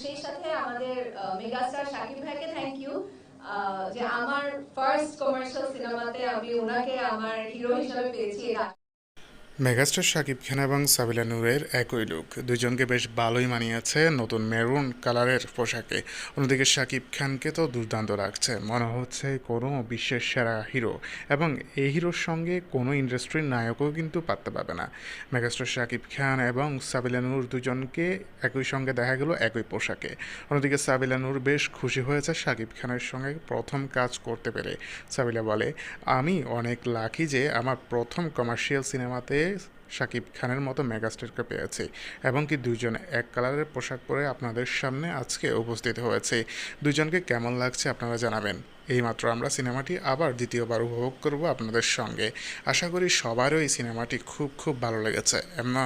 সেই সাথে আমাদের মেগাস্টার শাকিব ভাইকে থ্যাংক ইউ যে আমার ফার্স্ট কমার্শিয়াল সিনেমাতে আমি ওনাকে আমার হিরো হিসেবে পেয়েছি। মেগাস্টার শাকিব খান এবং সাবিলা নূরের একই লুক দুজনকে বেশ ভালোই মানিয়েছে নতুন মেরুন কালারের পোশাকে। অন্যদিকে শাকিব খানকে তো দুর্দান্ত লাগছে। মনে হচ্ছে কোনো বিশ্বের সেরা হিরো এবং এই হিরোর সঙ্গে কোনো ইন্ডাস্ট্রির নায়কও কিন্তু পারতে পারবে না। মেগাস্টার শাকিব খান এবং সাবিলা নূর দুজনকে একই সঙ্গে দেখা গেল একই পোশাকে। অন্যদিকে সাবিলা নূর বেশ খুশি হয়েছে শাকিব খানের সঙ্গে প্রথম কাজ করতে পেরে। সাবিলা বলে, আমি অনেক লাকি যে আমার প্রথম কমার্শিয়াল সিনেমাতে শাকিব খানের মতো মেগাস্টারকে পেয়েছি এবং কি দুজন এক কালারের পোশাক পরে আপনাদের সামনে আজকে উপস্থিত হয়েছে। দুজনকে কেমন লাগছে আপনারা জানাবেন। এইমাত্র আমরা সিনেমাটি আবার দ্বিতীয়বার উপভোগ করব আপনাদের সঙ্গে। আশা করি সবারও এই সিনেমাটি খুব খুব ভালো লেগেছে। এমন